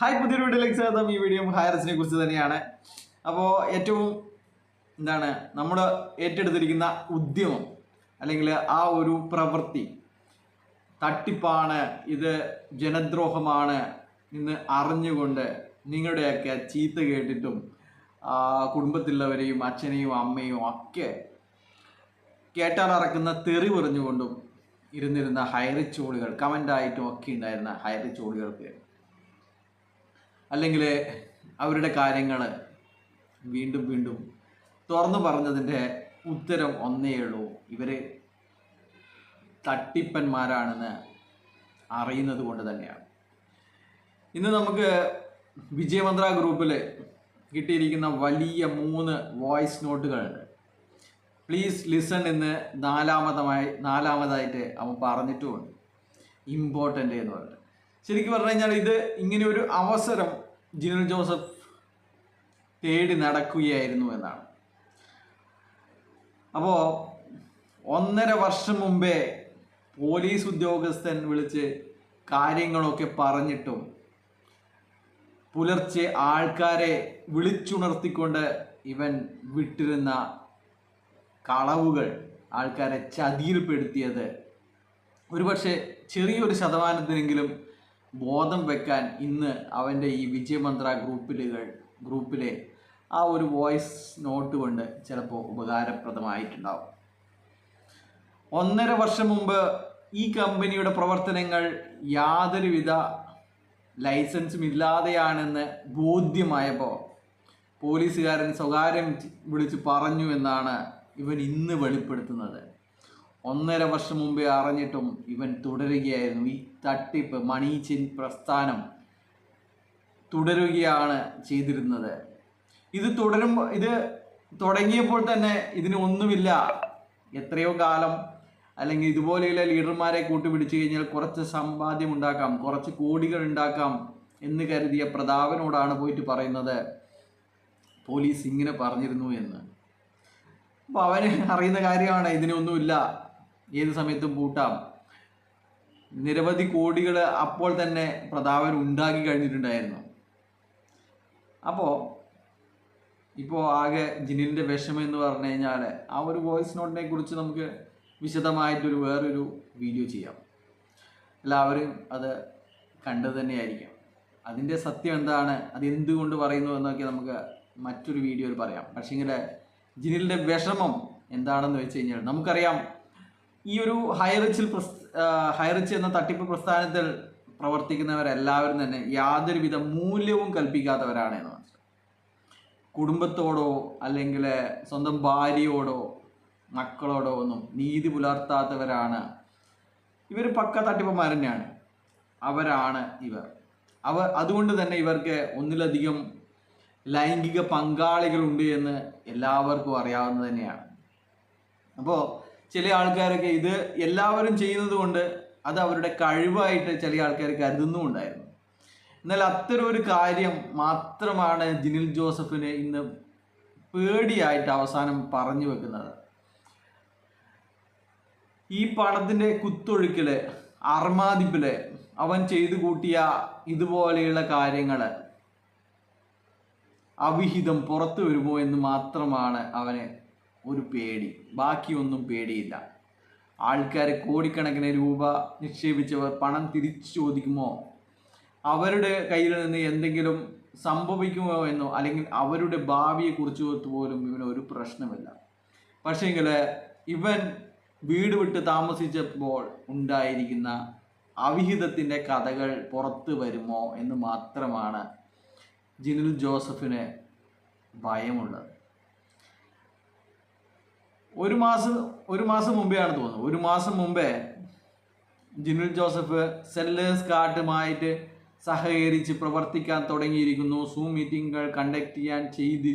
Hi പുതിയൊരു വീഡിയോയിലേക്ക് സ്വാഗതം. ഈ വീഡിയോ ഹൈറസിനെ കുറിച്ച് തന്നെയാണ്. അപ്പോൾ ഏറ്റവും എന്താണ് നമ്മൾ ഏറ്റെടുത്തിരിക്കുന്ന ഉദ്യമം അല്ലെങ്കിൽ ആ ഒരു പ്രവൃത്തി തട്ടിപ്പാണ് ഇത് ജനദ്രോഹമാണ് എന്ന് അറിഞ്ഞുകൊണ്ട് നിങ്ങളുടെയൊക്കെ ചീത്ത കേട്ടിട്ടും കുടുംബത്തിലുള്ളവരെയും അച്ഛനെയും അമ്മയും ഒക്കെ കേട്ടാലറക്കുന്ന തെറി പറഞ്ഞുകൊണ്ടും ഇരുന്നിരുന്ന ഹൈറിച്ചോളികൾ കമന്റായിട്ടും ഒക്കെ ഉണ്ടായിരുന്ന ഹൈറിച്ചോളികൾക്ക് അല്ലെങ്കിൽ അവരുടെ കാര്യങ്ങൾ വീണ്ടും വീണ്ടും തുറന്നു പറഞ്ഞതിന്റെ ഉത്തരം ഒന്നേ ഉള്ളൂ. ഇവർ തട്ടിപ്പന്മാരാണെന്ന് അറിയുന്നത് കൊണ്ട് തന്നെയാണ്. ഇന്ന് നമുക്ക് വിജയമന്ത്ര ഗ്രൂപ്പിൽ കിട്ടിയിരിക്കുന്ന വലിയ മൂന്ന് വോയിസ് നോട്ടുകളുണ്ട് പ്ലീസ് ലിസൺ എന്ന് നാലാമതമായി നാലാമതായിട്ട് അവൻ പറഞ്ഞിട്ടുമുണ്ട്. ഇമ്പോർട്ടന്റ് എന്ന് പറഞ്ഞിട്ട്. ശരിക്കും പറഞ്ഞു കഴിഞ്ഞാൽ ഇത് ഇങ്ങനെ ഒരു അവസരം ജിനൽ ജോസഫ് തേടി നടക്കുകയായിരുന്നു എന്നാണ്. അപ്പോൾ ഒന്നര വർഷം മുമ്പേ പോലീസ് ഉദ്യോഗസ്ഥൻ വിളിച്ച് കാര്യങ്ങളൊക്കെ പറഞ്ഞിട്ടും പുലർച്ചെ ആൾക്കാരെ വിളിച്ചുണർത്തിക്കൊണ്ട് ഇവൻ വിട്ടിരുന്ന കളവുകൾ ആൾക്കാരെ ചതിയിൽപ്പെടുത്തിയത്. ഒരുപക്ഷെ ചെറിയൊരു ശതമാനത്തിനെങ്കിലും ബോധം വെക്കാൻ ഇന്ന് അവന്റെ ഈ വിജയമന്ത്ര ഗ്രൂപ്പിലുകൾ ഗ്രൂപ്പിലെ ആ ഒരു വോയിസ് നോട്ട് കൊണ്ട് ചിലപ്പോൾ ഉപകാരപ്രദമായിട്ടുണ്ടാവും. ഒന്നര വർഷം മുമ്പ് ഈ കമ്പനിയുടെ പ്രവർത്തനങ്ങൾ യാതൊരുവിധ ലൈസൻസും ഇല്ലാതെയാണെന്ന് ബോധ്യമായപ്പോൾ പോലീസുകാരൻ സ്വകാര്യം വിളിച്ച് പറഞ്ഞു എന്നാണ് ഇവൻ ഇന്ന് വെളിപ്പെടുത്തുന്നത്. ഒന്നര വർഷം മുമ്പേ അറിഞ്ഞിട്ടും ഇവൻ തുടരുകയായിരുന്നു. ഈ തട്ടിപ്പ് മണി ചെയിൻ പ്രസ്ഥാനം തുടരുകയാണ് ചെയ്തിരുന്നത്. ഇത് തുടരുമ്പോൾ ഇത് തുടങ്ങിയപ്പോൾ തന്നെ ഇതിന് ഒന്നുമില്ല. എത്രയോ കാലം അല്ലെങ്കിൽ ഇതുപോലെയുള്ള ലീഡർമാരെ കൂട്ടുപിടിച്ചു കഴിഞ്ഞാൽ കുറച്ച് സമ്പാദ്യം ഉണ്ടാക്കാം കുറച്ച് കോടികൾ ഉണ്ടാക്കാം എന്ന് കരുതിയ പ്രതാപനോടാണ് പോയിട്ട് പറയുന്നത്. പോലീസ് ഇങ്ങനെ പറഞ്ഞിരുന്നു എന്ന്. അപ്പോൾ അവന് അറിയുന്ന കാര്യമാണ് ഇതിനൊന്നുമില്ല. ഏത് സമയത്തും പൂട്ടാം നിരവധി കോടികൾ അപ്പോൾ തന്നെ പ്രതാപൻ ഉണ്ടാക്കി കഴിഞ്ഞിട്ടുണ്ടായിരുന്നു. അപ്പോൾ ഇപ്പോൾ ആകെ ജിനിലിന്റെ വിഷമം എന്ന് പറഞ്ഞു കഴിഞ്ഞാൽ ആ ഒരു വോയിസ് നോട്ടിനെ കുറിച്ച് നമുക്ക് വിശദമായിട്ടൊരു വേറൊരു വീഡിയോ ചെയ്യാം. എല്ലാവരും അത് കണ്ടു തന്നെയായിരിക്കാം. അതിന്റെ സത്യം എന്താണ്? അത് എന്തുകൊണ്ട് പറയുന്നു എന്നൊക്കെ നമുക്ക് മറ്റൊരു വീഡിയോയിൽ പറയാം. പക്ഷേങ്കിൽ ജിനിലിന്റെ വിഷമം എന്താണെന്ന് വെച്ച് കഴിഞ്ഞാൽ നമുക്കറിയാം ഈ ഒരു ഹൈറിച്ചിൽ ഹൈറിച്ച് എന്ന തട്ടിപ്പ് പ്രസ്ഥാനത്തിൽ പ്രവർത്തിക്കുന്നവരെല്ലാവരും തന്നെ യാതൊരുവിധ മൂല്യവും കൽപ്പിക്കാത്തവരാണ് എന്ന് മനസ്സിലാവും കുടുംബത്തോടോ അല്ലെങ്കിൽ സ്വന്തം ഭാര്യയോടോ മക്കളോടോ ഒന്നും നീതി പുലർത്താത്തവരാണ്. ഇവർ പക്ക തട്ടിപ്പന്മാർ തന്നെയാണ്. അവരാണ് ഇവർ. അവർ അതുകൊണ്ട് തന്നെ ഇവർക്ക് ഒന്നിലധികം ലൈംഗിക പങ്കാളികളുണ്ട് എന്ന് എല്ലാവർക്കും അറിയാവുന്നത് തന്നെയാണ്. അപ്പോൾ ചില ആൾക്കാരൊക്കെ ഇത് എല്ലാവരും ചെയ്യുന്നത് കൊണ്ട് അത് അവരുടെ കഴിവായിട്ട് ചില ആൾക്കാർ കരുതുന്നുമുണ്ടായിരുന്നു. എന്നാൽ അത്തരം ഒരു കാര്യം മാത്രമാണ് ജിനിൽ ജോസഫിന് ഇന്ന് പേടിയായിട്ട് അവസാനം പറഞ്ഞു വെക്കുന്നത്. ഈ പണത്തിന്റെ കുത്തൊഴുക്കിൽ അർമാദിപ്പിൽ അവൻ ചെയ്തു കൂട്ടിയ ഇതുപോലെയുള്ള കാര്യങ്ങൾ അവിഹിതം പുറത്തു വരുമോ എന്ന് മാത്രമാണ് അവന് ഒരു പേടി. ബാക്കിയൊന്നും പേടിയില്ല. ആൾക്കാർ കോടിക്കണക്കിന് രൂപ നിക്ഷേപിച്ചവർ പണം തിരിച്ചു ചോദിക്കുമോ? അവരുടെ കയ്യിൽ നിന്ന് എന്തെങ്കിലും സംഭവിക്കുമോ എന്നോ അല്ലെങ്കിൽ അവരുടെ ഭാവിയെക്കുറിച്ച് പോലും ഇവന് ഒരു പ്രശ്നമില്ല. പക്ഷേങ്കിൽ ഇവൻ വീട് വിട്ട് താമസിച്ചപ്പോൾ ഉണ്ടായിരിക്കുന്ന അവിഹിതത്തിന്റെ കഥകൾ പുറത്തു വരുമോ എന്ന് മാത്രമാണ് ജിനിൽ ജോസഫിന് ഭയമുള്ളത്. ഒരു മാസം ഒരു മാസം മുമ്പേ ആണ് തോന്നുന്നത് ഒരു മാസം മുമ്പേ ജിനുൽ ജോസഫ് സെല്ലേഴ്സ് കാർഡുമായിട്ട് സഹകരിച്ച് പ്രവർത്തിക്കാൻ തുടങ്ങിയിരിക്കുന്നു. സൂം മീറ്റിങ്ങുകൾ കണ്ടക്ട് ചെയ്യാൻ ചെയ്ത്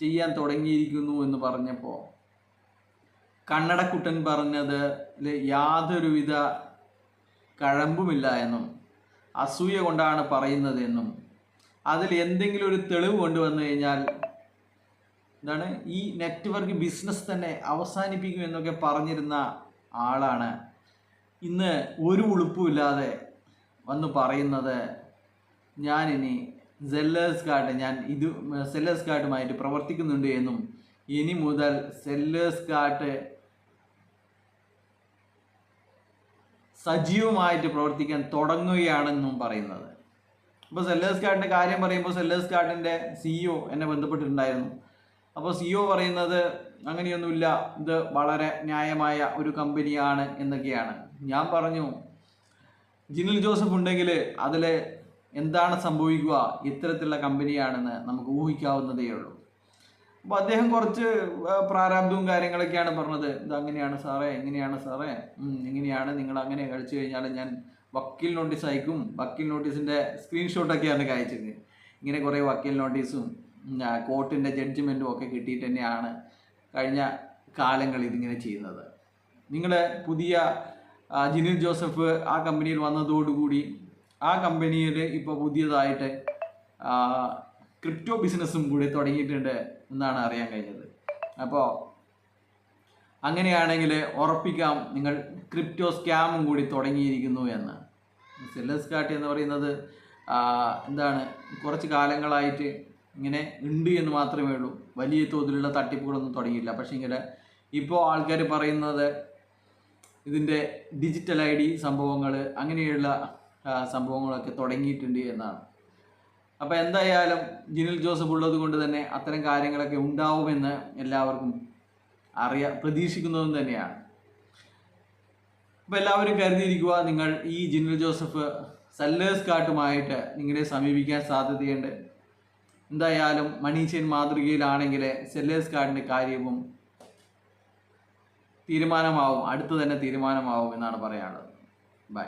ചെയ്യാൻ തുടങ്ങിയിരിക്കുന്നു എന്ന് പറഞ്ഞപ്പോൾ കണ്ണടക്കുട്ടൻ പറഞ്ഞത് യാതൊരുവിധ കഴമ്പുമില്ല എന്നും അസൂയ കൊണ്ടാണ് പറയുന്നത് എന്നും അതിൽ എന്തെങ്കിലും ഒരു തെളിവ് കൊണ്ടുവന്നു കഴിഞ്ഞാൽ എന്താണ്? ഈ നെറ്റ്വർക്ക് ബിസിനസ് തന്നെ അവസാനിപ്പിക്കും എന്നൊക്കെ പറഞ്ഞിരുന്ന ആളാണ്. ഇന്ന് ഒരു ഉളുപ്പുമില്ലാതെ വന്ന് പറയുന്നത് ഞാനിനി സെല്ലേഴ്സ് കാർഡ് ഞാൻ ഇത് സെല്ലേഴ്സ് കാർഡുമായിട്ട് പ്രവർത്തിക്കുന്നുണ്ട് എന്നും ഇനി മുതൽ സെല്ലേഴ്സ് കാർഡ് സജീവമായിട്ട് പ്രവർത്തിക്കാൻ തുടങ്ങുകയാണെന്നും പറയുന്നത്. അപ്പോൾ സെല്ലേഴ്സ് കാർഡിന്റെ കാര്യം പറയുമ്പോൾ സെല്ലേഴ്സ് കാർഡിന്റെ സിഇഒ എന്നെ ബന്ധപ്പെട്ടിട്ടുണ്ടായിരുന്നു. അപ്പോൾ സിഇഒ പറയുന്നത് അങ്ങനെയൊന്നുമില്ല ഇത് വളരെ ന്യായമായ ഒരു കമ്പനിയാണ് എന്നൊക്കെയാണ്. ഞാൻ പറഞ്ഞു ജിനിൽ ജോസഫ് ഉണ്ടെങ്കിൽ അതിൽ എന്താണ് സംഭവിക്കുക? ഇത്തരത്തിലുള്ള കമ്പനിയാണെന്ന് നമുക്ക് ഊഹിക്കാവുന്നതേ ഉള്ളൂ. അപ്പോൾ അദ്ദേഹം കുറച്ച് പ്രാരാബ്ദവും കാര്യങ്ങളൊക്കെയാണ് പറഞ്ഞത്. ഇത് അങ്ങനെയാണ് സാറേ എങ്ങനെയാണ് സാറേ എങ്ങനെയാണ് നിങ്ങൾ അങ്ങനെ കഴിച്ചു കഴിഞ്ഞാൽ ഞാൻ വക്കീൽ നോട്ടീസ് അയക്കും. വക്കീൽ നോട്ടീസിന്റെ സ്ക്രീൻഷോട്ടൊക്കെയാണ് അയച്ചത് ഇങ്ങനെ കുറേ വക്കീൽ നോട്ടീസും കോർട്ടിന്റെ ജഡ്ജ്മെന്റും ഒക്കെ കിട്ടിയിട്ട് തന്നെയാണ് കഴിഞ്ഞ കാലങ്ങളിൽ ഇതിങ്ങനെ ചെയ്യുന്നത്. നിങ്ങൾ പുതിയ ജിനിൽ ജോസഫ് ആ കമ്പനിയിൽ വന്നതോടുകൂടി ആ കമ്പനിയിൽ ഇപ്പോൾ പുതിയതായിട്ട് ക്രിപ്റ്റോ ബിസിനസ്സും കൂടി തുടങ്ങിയിട്ടുണ്ട് എന്നാണ് അറിയാൻ കഴിഞ്ഞത്. അപ്പോൾ അങ്ങനെയാണെങ്കിൽ ഉറപ്പിക്കാം നിങ്ങൾ ക്രിപ്റ്റോ സ്കാമും കൂടി തുടങ്ങിയിരിക്കുന്നു എന്ന്. സെല്ലസ് കാട്ടി എന്ന് പറയുന്നത് എന്താണ് കുറച്ച് കാലങ്ങളായിട്ട് ഇങ്ങനെ ഉണ്ട് എന്ന് മാത്രമേ ഉള്ളൂ. വലിയ തോതിലുള്ള തട്ടിപ്പുകളൊന്നും തുടങ്ങിയില്ല. പക്ഷേ ഇങ്ങനെ ഇപ്പോൾ ആൾക്കാർ പറയുന്നത് ഇതിന്റെ ഡിജിറ്റൽ ഐ ഡി സംഭവങ്ങൾ അങ്ങനെയുള്ള സംഭവങ്ങളൊക്കെ തുടങ്ങിയിട്ടുണ്ട് എന്നാണ്. അപ്പോൾ എന്തായാലും ജിനിൽ ജോസഫ് ഉള്ളത് കൊണ്ട് തന്നെ അത്തരം കാര്യങ്ങളൊക്കെ ഉണ്ടാവുമെന്ന് എല്ലാവർക്കും അറിയാ പ്രതീക്ഷിക്കുന്നതും തന്നെയാണ്. അപ്പോൾ എല്ലാവരും കരുതിയിരിക്കുക നിങ്ങൾ ഈ ജിനിൽ ജോസഫ് സെല്ലേഴ്സ് കാട്ടുമായിട്ട് നിങ്ങളെ സമീപിക്കാൻ സാധ്യതയുണ്ട്. എന്തായാലും മണി ചെയിൻ മാതൃകയിലാണെങ്കിൽ സെല്ലേഴ്സ് കാർഡിന്റെ കാര്യവും തീരുമാനമാവും അടുത്ത് തന്നെ തീരുമാനമാവും എന്നാണ് പറയാനുള്ളത്. ബൈ